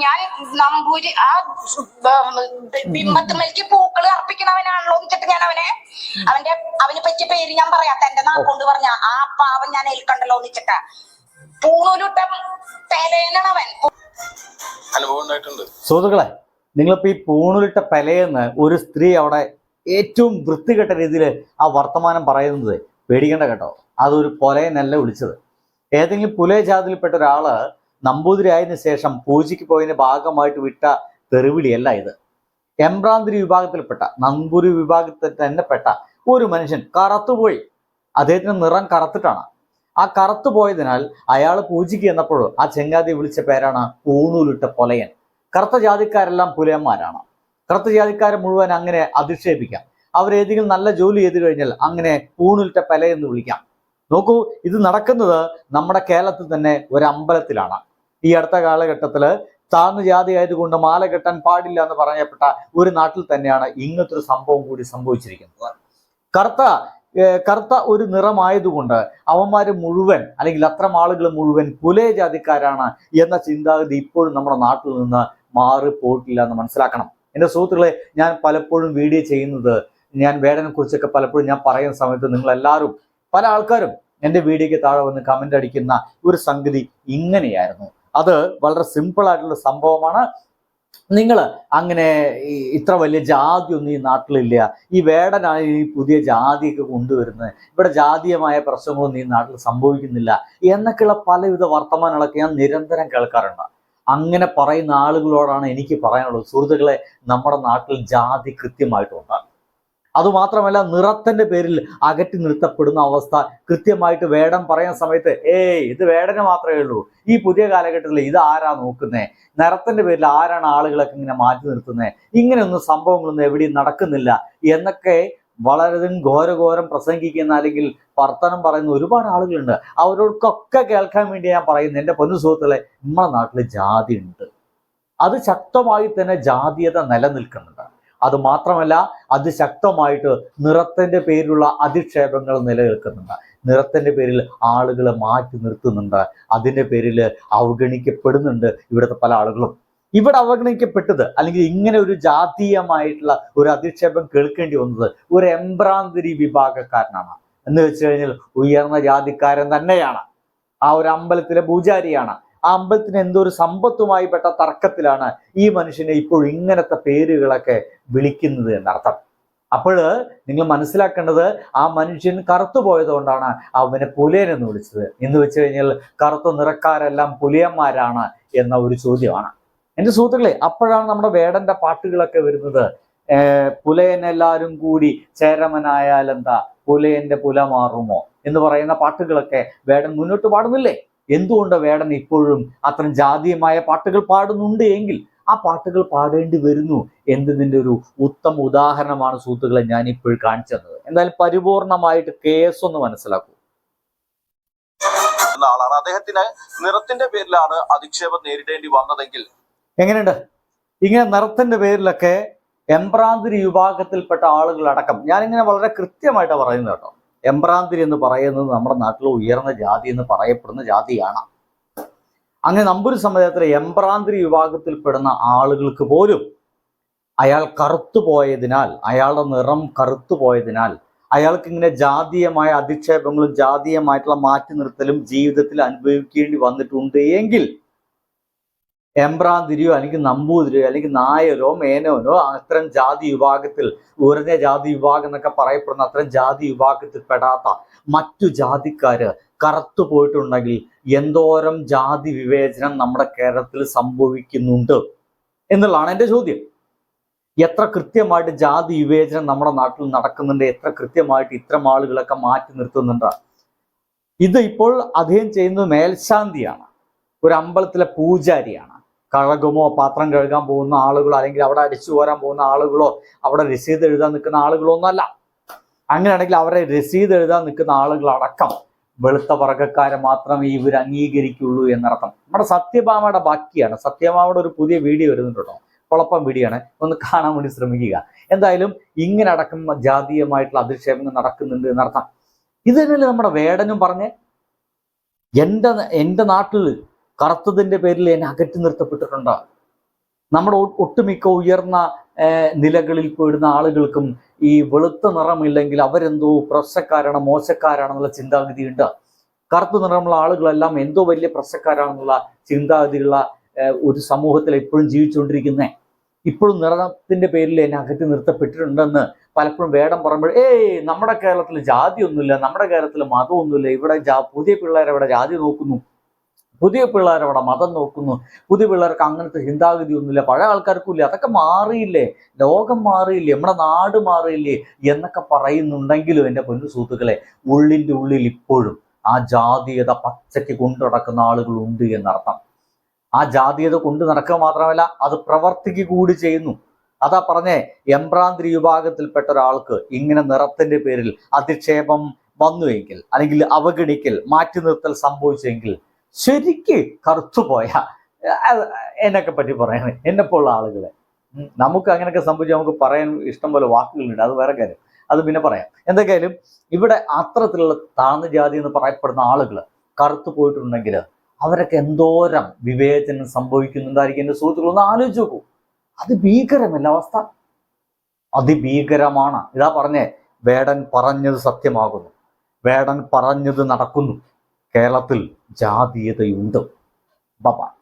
ഞാൻ നമ്പൂരി ആ ബിംബത്തുമ്മലേക്ക് പൂക്കൾ അർപ്പിക്കണവനാണല്ലോ എന്നിട്ട് ഞാൻ അവനെ അവന്റെ അവനെ പറ്റിയ പേര് ഞാൻ പറയാത്ത എന്റെ നാക്കൊണ്ട് പറഞ്ഞ ആ പാവം ഞാൻ ഏൽക്കണ്ടല്ലോ എന്നിച്ചിട്ടാ പൂണൂരുട്ടം പേലേനവൻ സുഹൃത്തുക്കളെ നിങ്ങളിപ്പോ ഈ പൂണുലിട്ട പെലയെന്ന് ഒരു സ്ത്രീ അവിടെ ഏറ്റവും വൃത്തികെട്ട രീതിയിൽ ആ വർത്തമാനം പറയുന്നത് പേടിക്കേണ്ട കേട്ടോ. അതൊരു പൊലയെന്നല്ല വിളിച്ചത്. ഏതെങ്കിലും പുലയ ജാതിയിൽപ്പെട്ട ഒരാൾ നമ്പൂതിരി ആയതിനു ശേഷം പൂജയ്ക്ക് പോയതിന്റെ ഭാഗമായിട്ട് വിട്ട തെറിവിളിയല്ല ഇത്. എംബ്രാന്തിരി വിഭാഗത്തിൽപ്പെട്ട നമ്പൂരി വിഭാഗത്തിൽ തന്നെ പെട്ട ഒരു മനുഷ്യൻ കറത്തുപോയി. അദ്ദേഹത്തിന് നിറം കറത്തിട്ടാണ്. ആ കറത്തു പോയതിനാൽ അയാൾ പൂജയ്ക്ക് ചെന്നപ്പോൾ ആ ചെങ്ങാതി വിളിച്ച പേരാണ് ഊന്നൂലിട്ട പൊലയൻ. കറുത്ത ജാതിക്കാരെല്ലാം പുലയന്മാരാണ്. കറുത്ത ജാതിക്കാരെ മുഴുവൻ അങ്ങനെ അധിക്ഷേപിക്കാം. അവരേതെങ്കിലും നല്ല ജോലി ചെയ്തു കഴിഞ്ഞാൽ അങ്ങനെ പൂണിലിട്ട പെല എന്ന് വിളിക്കാം. നോക്കൂ ഇത് നടക്കുന്നത് നമ്മുടെ കേരളത്തിൽ തന്നെ ഒരു അമ്പലത്തിലാണ് ഈ അടുത്ത കാലഘട്ടത്തിൽ താഴ്ന്ന ജാതി ആയതുകൊണ്ട് മാല കെട്ടാൻ പാടില്ല എന്ന് പറയപ്പെട്ട ഒരു നാട്ടിൽ തന്നെയാണ് ഇങ്ങനത്തെ ഒരു സംഭവം കൂടി സംഭവിച്ചിരിക്കുന്നത്. കറുത്ത കറുത്ത ഒരു നിറമായതുകൊണ്ട് അവന്മാര് മുഴുവൻ അല്ലെങ്കിൽ അത്തരം ആളുകൾ മുഴുവൻ കുലേ ജാതിക്കാരാണ് എന്ന ചിന്താഗതി ഇപ്പോഴും നമ്മുടെ നാട്ടിൽ നിന്ന് മാറിപ്പോയിട്ടില്ല എന്ന് മനസ്സിലാക്കണം. എന്റെ സുഹൃത്തുക്കളെ ഞാൻ പലപ്പോഴും വീഡിയോ ചെയ്യുന്നത് ഞാൻ വേടനെ കുറിച്ചൊക്കെ പലപ്പോഴും ഞാൻ പറയുന്ന സമയത്ത് നിങ്ങൾ എല്ലാവരും പല ആൾക്കാരും എന്റെ വീഡിയോയ്ക്ക് താഴെ വന്ന് കമന്റ് അടിക്കുന്ന ഒരു സംഗതി ഇങ്ങനെയായിരുന്നു. അത് വളരെ സിമ്പിൾ ആയിട്ടുള്ള സംഭവമാണ്. നിങ്ങൾ അങ്ങനെ ഇത്ര വലിയ ജാതി ഒന്നും ഈ നാട്ടിലില്ല. ഈ വേടനാണ് ഈ പുതിയ ജാതിയൊക്കെ കൊണ്ടുവരുന്നത്. ഇവിടെ ജാതീയമായ പ്രശ്നങ്ങളൊന്നും ഈ നാട്ടിൽ സംഭവിക്കുന്നില്ല എന്നൊക്കെയുള്ള പലവിധ വർത്തമാനങ്ങളൊക്കെ ഞാൻ നിരന്തരം കേൾക്കാറുണ്ട്. അങ്ങനെ പറയുന്ന ആളുകളോടാണ് എനിക്ക് പറയാനുള്ളത്. സുഹൃത്തുക്കളെ നമ്മുടെ നാട്ടിൽ ജാതി കൃത്യമായിട്ടുണ്ട്. അതുമാത്രമല്ല നിറത്തിന്റെ പേരിൽ അകറ്റി നിർത്തപ്പെടുന്ന അവസ്ഥ. കൃത്യമായിട്ട് വേടം പറയുന്ന സമയത്ത് ഏയ് ഇത് വേടനെ മാത്രമേ ഉള്ളൂ. ഈ പുതിയ കാലഘട്ടത്തിൽ ഇത് ആരാ നോക്കുന്നേ? നിറത്തിന്റെ പേരിൽ ആരാണ് ആളുകളൊക്കെ ഇങ്ങനെ മാറ്റി നിർത്തുന്നത് ഇങ്ങനെയൊന്നും സംഭവങ്ങളൊന്നും എവിടെയും നടക്കുന്നില്ല. എന്നൊക്കെ വളരെയധികം ഘോരഘോരം പ്രസംഗിക്കുന്ന അല്ലെങ്കിൽ വർത്തനം പറയുന്ന ഒരുപാട് ആളുകളുണ്ട്. അവരോടൊക്കെ കേൾക്കാൻ വേണ്ടി ഞാൻ പറയുന്നത്. എന്റെ പൊന്നു സുഹൃത്തുക്കളെ നമ്മുടെ നാട്ടിൽ ജാതി ഉണ്ട് അത് ശക്തമായി തന്നെ ജാതീയത നിലനിൽക്കുന്നുണ്ട്. അത് മാത്രമല്ല അതിശക്തമായിട്ട് നിറത്തിന്റെ പേരിലുള്ള അധിക്ഷേപങ്ങൾ നിലനിൽക്കുന്നുണ്ട്. നിറത്തിന്റെ പേരിൽ ആളുകളെ മാറ്റി നിർത്തുന്നുണ്ട്. അതിന്റെ പേരിൽ അവഗണിക്കപ്പെടുന്നുണ്ട് ഇവിടുത്തെ പല ആളുകളും. ഇവിടെ അവഗണിക്കപ്പെട്ടത് അല്ലെങ്കിൽ ഇങ്ങനെ ഒരു ജാതീയമായിട്ടുള്ള ഒരു അധിക്ഷേപം കേൾക്കേണ്ടി വന്നത് ഒരു എംബ്രാന്തിരി വിഭാഗക്കാരനാണ്. എന്ന് വെച്ച് കഴിഞ്ഞാൽ ഉയർന്ന ജാതിക്കാരൻ തന്നെയാണ്. ആ ഒരു അമ്പലത്തിലെ പൂജാരിയാണ്. ആ അമ്പലത്തിന് എന്തോ ഒരു സമ്പത്തുമായി പെട്ട തർക്കത്തിലാണ് ഈ മനുഷ്യനെ ഇപ്പോൾ ഇങ്ങനത്തെ പേരുകളൊക്കെ വിളിക്കുന്നത് എന്നർത്ഥം. അപ്പോൾ നിങ്ങൾ മനസ്സിലാക്കേണ്ടത് ആ മനുഷ്യൻ കറുത്തു പോയതുകൊണ്ടാണ് അവനെ പുലയൻ എന്ന് വിളിച്ചത്. എന്ന് വെച്ച് കഴിഞ്ഞാൽ കറുത്ത നിറക്കാരെല്ലാം പുലിയന്മാരാണ് എന്ന ഒരു ചോദ്യമാണ്. എന്റെ സുഹൃത്തുക്കളെ അപ്പോഴാണ് നമ്മുടെ വേടന്റെ പാട്ടുകളൊക്കെ വരുന്നത്. ഏർ പുലയനെല്ലാവരും കൂടി ചേരമനായാലെന്താ പുലയന്റെ പുല മാറുമോ? എന്ന് പറയുന്ന പാട്ടുകളൊക്കെ വേടൻ മുന്നോട്ട് പാടുന്നില്ലേ? എന്തുകൊണ്ട് വേടൻ ഇപ്പോഴും അത്തരം ജാതീയമായ പാട്ടുകൾ പാടുന്നുണ്ട് എങ്കിൽ ആ പാട്ടുകൾ പാടേണ്ടി വരുന്നു എന്നതിന്റെ ഒരു ഉത്തമ ഉദാഹരണമാണ് സുഹൃത്തുക്കളെ ഞാൻ ഇപ്പോൾ കാണിച്ചു തന്നത്. എന്തായാലും പരിപൂർണമായിട്ട് കേസ് ഒന്ന് മനസ്സിലാക്കൂ. ആളാണ്. അദ്ദേഹത്തിന് നിറത്തിന്റെ പേരിലാണ് അധിക്ഷേപം നേരിടേണ്ടി വന്നതെങ്കിൽ. എങ്ങനെയുണ്ട്? ഇങ്ങനെ നിറത്തിന്റെ പേരിലൊക്കെ എംബ്രാന്തിരി വിഭാഗത്തിൽപ്പെട്ട ആളുകളടക്കം ഞാനിങ്ങനെ വളരെ കൃത്യമായിട്ടാണ് പറയുന്നത് കേട്ടോ. എംബ്രാന്തിരി എന്ന് പറയുന്നത് നമ്മുടെ നാട്ടിൽ ഉയർന്ന ജാതി എന്ന് പറയപ്പെടുന്ന ജാതിയാണ്. അങ്ങനെ നമ്പൂരി സമുദായത്തിലെ എംബ്രാന്തിരി വിഭാഗത്തിൽപ്പെടുന്ന ആളുകൾക്ക് പോലും അയാൾ കറുത്തു പോയതിനാൽ അയാളുടെ നിറം കറുത്തു പോയതിനാൽ അയാൾക്ക് ഇങ്ങനെ ജാതീയമായ അധിക്ഷേപങ്ങളും ജാതീയമായിട്ടുള്ള മാറ്റി നിർത്തലും ജീവിതത്തിൽ അനുഭവിക്കേണ്ടി വന്നിട്ടുണ്ട് എങ്കിൽ എംബ്രാന്തിരിയോ അല്ലെങ്കിൽ നമ്പൂതിരിയോ അല്ലെങ്കിൽ നായരോ മേനോനോ അത്തരം ജാതി വിഭാഗത്തിൽ ഉയർന്ന ജാതി വിഭാഗം എന്നൊക്കെ പറയപ്പെടുന്ന അത്തരം ജാതി വിഭാഗത്തിൽ പെടാത്ത മറ്റു ജാതിക്കാര് കറുത്തു പോയിട്ടുണ്ടെങ്കിൽ എന്തോരം ജാതി വിവേചനം നമ്മുടെ കേരളത്തിൽ സംഭവിക്കുന്നുണ്ട് എന്നുള്ളതാണ് എന്റെ ചോദ്യം. എത്ര കൃത്യമായിട്ട് ജാതി വിവേചനം നമ്മുടെ നാട്ടിൽ നടക്കുന്നുണ്ട് എത്ര കൃത്യമായിട്ട് ഇത്തരം ആളുകളൊക്കെ മാറ്റി നിർത്തുന്നുണ്ട്. ഇത് ഇപ്പോൾ അദ്ദേഹം ചെയ്യുന്നത് മേൽശാന്തിയാണ്. ഒരു അമ്പലത്തിലെ പൂജാരിയാണ്. കഴകുമോ പാത്രം കഴുകാൻ പോകുന്ന ആളുകളോ അല്ലെങ്കിൽ അവിടെ അടിച്ചു പോരാൻ പോകുന്ന ആളുകളോ അവിടെ രസീത് എഴുതാൻ നിൽക്കുന്ന ആളുകളോ ഒന്നല്ല അങ്ങനെയാണെങ്കിൽ അവരെ രസീത് എഴുതാൻ നിൽക്കുന്ന ആളുകളടക്കം വെളുത്ത വർഗക്കാരെ മാത്രമേ ഇവർ അംഗീകരിക്കുള്ളൂ എന്നർത്ഥം. നമ്മുടെ സത്യഭാമയുടെ ബാക്കിയാണ്. സത്യഭാമയുടെ ഒരു പുതിയ വീഡിയോ വരുന്നുണ്ടോ കുഴപ്പം വീഡിയോ ആണ് ഒന്ന് കാണാൻ വേണ്ടി ശ്രമിക്കുക. എന്തായാലും ഇങ്ങനെ അടക്കം ജാതീയമായിട്ടുള്ള അധിക്ഷേപങ്ങൾ നടക്കുന്നുണ്ട് എന്നർത്ഥം. ഇത് നമ്മുടെ വേടനും പറഞ്ഞ്? എന്റെ എന്റെ നാട്ടിൽ കറുത്തതിന്റെ പേരിൽ എന്നെ അകറ്റി നിർത്തപ്പെട്ടിട്ടുണ്ട്? നമ്മുടെ ഒട്ടുമിക്ക ഉയർന്ന നിലകളിൽ പോയിടുന്ന ആളുകൾക്കും ഈ വെളുത്ത നിറമില്ലെങ്കിൽ അവരെന്തോ പ്രശ്നക്കാരാണ് മോശക്കാരാണെന്നുള്ള ചിന്താഗതിയുണ്ട്. കറുത്ത നിറമുള്ള ആളുകളെല്ലാം എന്തോ വലിയ പ്രശ്നക്കാരാണെന്നുള്ള ചിന്താഗതിയുള്ള ഒരു സമൂഹത്തിൽ എപ്പോഴും ജീവിച്ചുകൊണ്ടിരിക്കുന്നത് ഇപ്പോഴും നിറത്തിന്റെ പേരിൽ എന്നെ അകറ്റി നിർത്തപ്പെട്ടിട്ടുണ്ടെന്ന് പലപ്പോഴും വേടം പറയുമ്പോൾ ഏയ് നമ്മുടെ കേരളത്തിൽ ജാതിയൊന്നുമില്ല നമ്മുടെ കേരളത്തിൽ മതമൊന്നുമില്ല. ഇവിടെ ജാ- പുതിയ പിള്ളേരവിടെ ജാതി നോക്കുന്നു. പുതിയ പിള്ളേരവിടെ മതം നോക്കുന്നു. പുതിയ പിള്ളേർക്ക് അങ്ങനത്തെ ചിന്താഗതി ഒന്നുമില്ല. പഴയ ആൾക്കാർക്കും ഇല്ല അതൊക്കെ മാറിയില്ലേ? ലോകം മാറിയില്ലേ? നമ്മുടെ നാട് മാറിയില്ലേ? എന്നൊക്കെ പറയുന്നുണ്ടെങ്കിലും എന്റെ പൊന്നു സുഹൃത്തുക്കളെ ഉള്ളിന്റെ ഉള്ളിൽ ഇപ്പോഴും ആ ജാതീയത പച്ചയ്ക്ക് കൊണ്ടു നടക്കുന്ന ആളുകളുണ്ട് എന്നർത്ഥം. ആ ജാതീയത കൊണ്ടു നടക്കുക മാത്രമല്ല അത് പ്രവർത്തിക്കുക കൂടി ചെയ്യുന്നു. അതാ പറഞ്ഞേ എംബ്രാന്തിരി വിഭാഗത്തിൽപ്പെട്ട ഒരാൾക്ക് ഇങ്ങനെ നിറത്തിന്റെ പേരിൽ അധിക്ഷേപം വന്നുവെങ്കിൽ അല്ലെങ്കിൽ അവഗണിക്കൽ മാറ്റി നിർത്തൽ സംഭവിച്ചെങ്കിൽ ശരിക്ക് കറുത്തുപോയ. പോയ എന്നൊക്കെ പറ്റി പറയണേ. എന്നെപ്പോലുള്ള ആളുകളെ. നമുക്ക് അങ്ങനെയൊക്കെ സംഭവിച്ചാൽ നമുക്ക് പറയാൻ ഇഷ്ടം പോലെ വാക്കുകളുണ്ട്. അത് വേറെ കാര്യം. അത് പിന്നെ പറയാം. എന്തൊക്കെയായാലും ഇവിടെ അത്തരത്തിലുള്ള താഴ്ന്ന ജാതി എന്ന് പറയപ്പെടുന്ന ആളുകൾ കറുത്തു പോയിട്ടുണ്ടെങ്കിൽ അവരൊക്കെ എന്തോരം വിവേചനം സംഭവിക്കുന്നുണ്ടായിരിക്കും എന്റെ സുഹൃത്തുക്കൾ ഒന്ന് ആലോചിച്ച് നോക്കൂ. അത് ഭീകരമല്ല അവസ്ഥ. അതിഭീകരമാണ്. ഇതാ പറഞ്ഞേ വേടൻ പറഞ്ഞത് സത്യമാകുന്നു. വേടൻ പറഞ്ഞത് നടക്കുന്നു. കേരളത്തിൽ ജാതീയതയുണ്ട്. ബബാ.